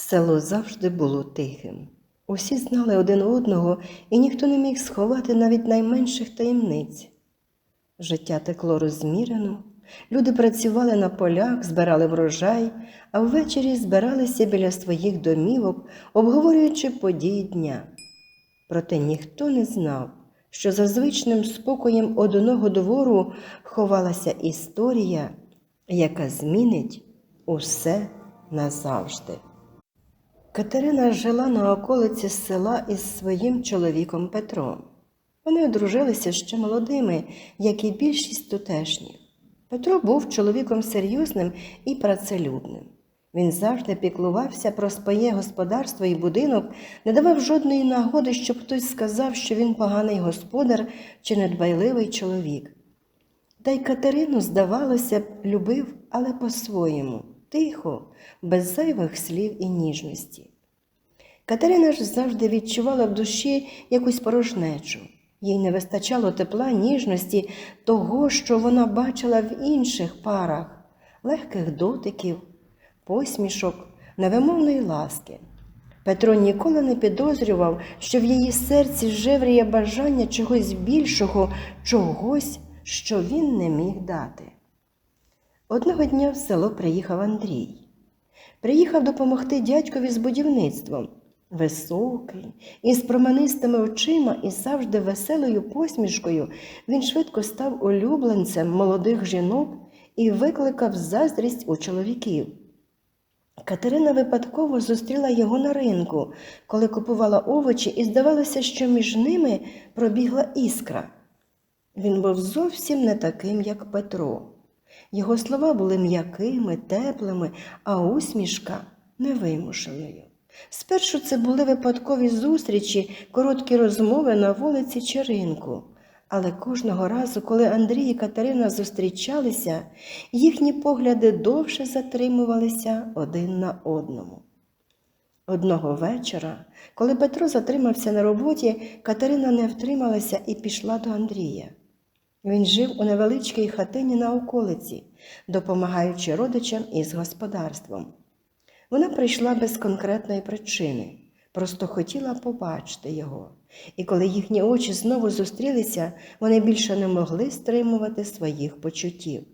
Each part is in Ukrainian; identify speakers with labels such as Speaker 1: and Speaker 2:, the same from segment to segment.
Speaker 1: Село завжди було тихим. Усі знали один одного, і ніхто не міг сховати навіть найменших таємниць. Життя текло розмірено, люди працювали на полях, збирали врожай, а ввечері збиралися біля своїх домівок, обговорюючи події дня. Проте ніхто не знав, що за звичним спокоєм одного двору ховалася історія, яка змінить усе назавжди. Катерина жила на околиці села із своїм чоловіком Петром. Вони одружилися ще молодими, як і більшість тутешніх. Петро був чоловіком серйозним і працелюбним. Він завжди піклувався про своє господарство і будинок, не давав жодної нагоди, щоб хтось сказав, що він поганий господар чи недбайливий чоловік. Та й Катерину, здавалося б, любив, але по-своєму, тихо, без зайвих слів і ніжності. Катерина ж завжди відчувала в душі якусь порожнечу. Їй не вистачало тепла, ніжності, того, що вона бачила в інших парах, легких дотиків, посмішок, невимовної ласки. Петро ніколи не підозрював, що в її серці жевріє бажання чогось більшого, чогось, що він не міг дати. Одного дня в село приїхав Андрій. Приїхав допомогти дядькові з будівництвом. Високий, із променистими очима і завжди веселою посмішкою, він швидко став улюбленцем молодих жінок і викликав заздрість у чоловіків. Катерина випадково зустріла його на ринку, коли купувала овочі, і здавалося, що між ними пробігла іскра. Він був зовсім не таким, як Петро. Його слова були м'якими, теплими, а усмішка невимушеною. Спершу це були випадкові зустрічі, короткі розмови на вулиці чи ринку. Але кожного разу, коли Андрій і Катерина зустрічалися, їхні погляди довше затримувалися один на одному. Одного вечора, коли Петро затримався на роботі, Катерина не втрималася і пішла до Андрія. Він жив у невеличкій хатині на околиці, допомагаючи родичам із господарством. Вона прийшла без конкретної причини, просто хотіла побачити його. І коли їхні очі знову зустрілися, вони більше не могли стримувати своїх почуттів.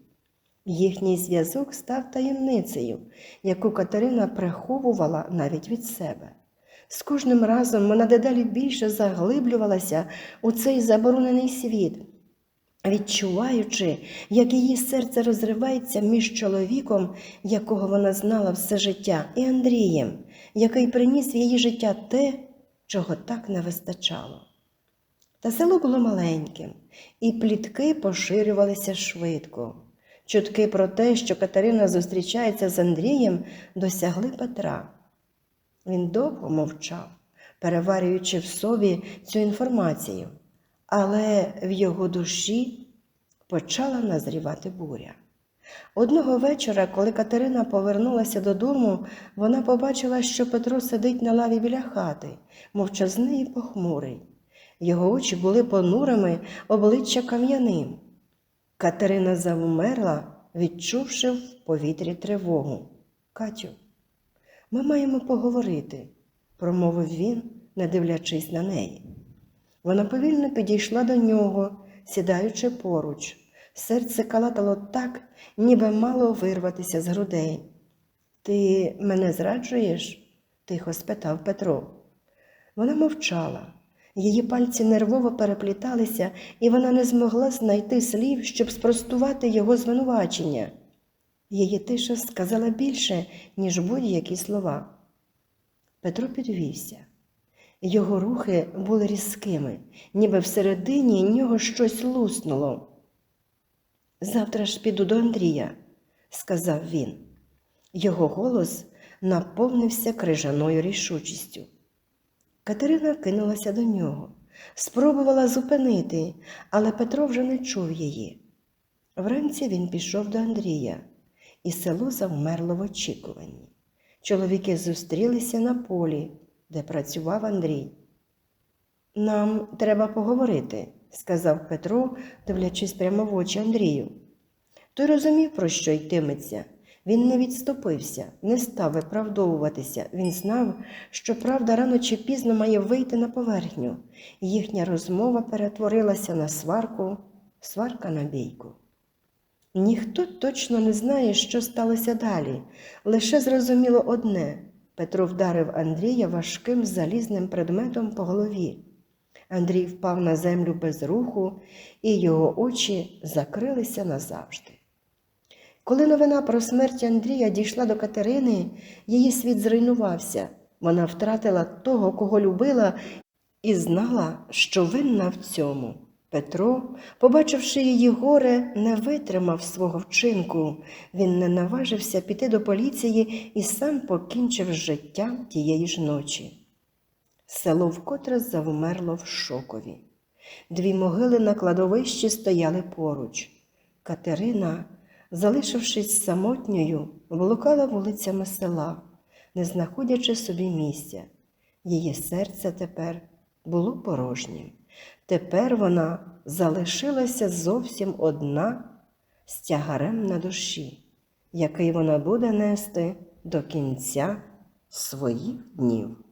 Speaker 1: Їхній зв'язок став таємницею, яку Катерина приховувала навіть від себе. З кожним разом вона дедалі більше заглиблювалася у цей заборонений світ, відчуваючи, як її серце розривається між чоловіком, якого вона знала все життя, і Андрієм, який приніс в її життя те, чого так не вистачало. Та село було маленьким, і плітки поширювалися швидко. Чутки про те, що Катерина зустрічається з Андрієм, досягли Петра. Він довго мовчав, переварюючи в собі цю інформацію, але в його душі почала назрівати буря. Одного вечора, коли Катерина повернулася додому, вона побачила, що Петро сидить на лаві біля хати, мовчазний і похмурий. Його очі були понурими, обличчя кам'яним. Катерина завмерла, відчувши в повітрі тривогу. Катю, ми маємо поговорити, промовив він, не дивлячись на неї. Вона повільно підійшла до нього, сідаючи поруч. Серце калатало так, ніби мало вирватися з грудей. Ти мене зраджуєш? тихо спитав Петро. Вона мовчала. Її пальці нервово перепліталися, і вона не змогла знайти слів, щоб спростувати його звинувачення. Її тиша сказала більше, ніж будь-які слова. Петро підвівся. Його рухи були різкими, ніби всередині нього щось луснуло. Завтра ж піду до Андрія, сказав він. Його голос наповнився крижаною рішучістю. Катерина кинулася до нього, спробувала зупинити, але Петро вже не чув її. Вранці він пішов до Андрія, і село завмерло в очікуванні. Чоловіки зустрілися на полі, де працював Андрій. Нам треба поговорити, сказав Петро, дивлячись прямо в очі Андрію. Той розумів, про що йтиметься. Він не відступився, не став виправдовуватися. Він знав, що правда рано чи пізно має вийти на поверхню. Їхня розмова перетворилася на сварку, сварка на бійку. Ніхто точно не знає, що сталося далі. Лише зрозуміло одне Петро вдарив Андрія важким залізним предметом по голові. Андрій впав на землю без руху, і його очі закрилися назавжди. Коли новина про смерть Андрія дійшла до Катерини, її світ зруйнувався. Вона втратила того, кого любила, і знала, що винна в цьому. Петро, побачивши її горе, не витримав свого вчинку. Він не наважився піти до поліції і сам покінчив життя тієї ж ночі. Село вкотре завмерло в шокові. Дві могили на кладовищі стояли поруч. Катерина, залишившись самотньою, блукала вулицями села, не знаходячи собі місця. Її серце тепер було порожнє. Тепер вона залишилася зовсім одна з тягарем на душі, який вона буде нести до кінця своїх днів.